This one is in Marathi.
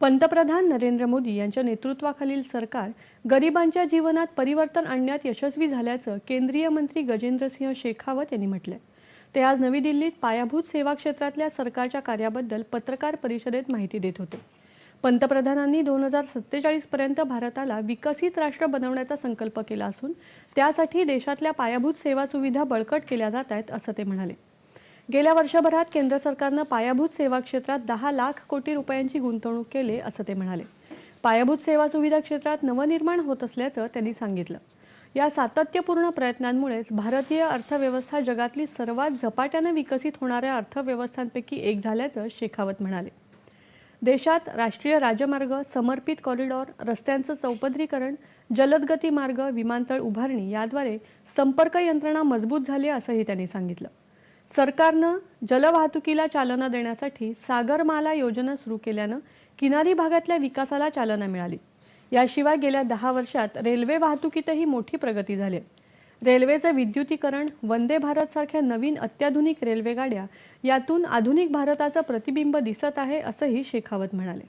पंतप्रधान नरेंद्र मोदी यांच्या नेतृत्वाखालील सरकार गरिबांच्या जीवनात परिवर्तन आणण्यात यशस्वी झाल्याचं केंद्रीय मंत्री गजेंद्रसिंह शेखावत यांनी म्हटलंय. ते आज नवी दिल्लीत पायाभूत सेवा क्षेत्रातल्या सरकारच्या कार्याबद्दल पत्रकार परिषदेत माहिती देत होते. पंतप्रधानांनी दोन हजार सत्तेचाळीसपर्यंत भारताला विकसित राष्ट्र बनवण्याचा संकल्प केला असून त्यासाठी देशातल्या पायाभूत सेवा सुविधा बळकट केल्या जात आहेत असं ते म्हणाले. गेल्या वर्षभरात केंद्र सरकारनं पायाभूत सेवा क्षेत्रात दहा लाख कोटी रुपयांची गुंतवणूक केली असं ते म्हणाले. पायाभूत सेवा सुविधा क्षेत्रात नवनिर्माण होत असल्याचं त्यांनी सांगितलं. या सातत्यपूर्ण प्रयत्नांमुळेच भारतीय अर्थव्यवस्था जगातली सर्वात झपाट्यानं विकसित होणाऱ्या अर्थव्यवस्थांपैकी एक झाल्याचं शेखावत म्हणाले. देशात राष्ट्रीय राजमार्ग समर्पित कॉरिडॉर रस्त्यांचं चौपदरीकरण जलदगती मार्ग विमानतळ उभारणी याद्वारे संपर्क यंत्रणा मजबूत झाली असंही त्यांनी सांगितलं. सरकारनं जलवाहतुकीला चालना देण्यासाठी सागरमाला योजना सुरू केल्यानं किनारी भागातल्या विकासाला चालना मिळाली. याशिवाय गेल्या दहा वर्षात रेल्वे वाहतुकीतही मोठी प्रगती झाली. रेल्वेचं विद्युतीकरण वंदे भारतसारख्या नवीन अत्याधुनिक रेल्वेगाड्या यातून आधुनिक भारताचं प्रतिबिंब दिसत आहे असंही शेखावत म्हणाले.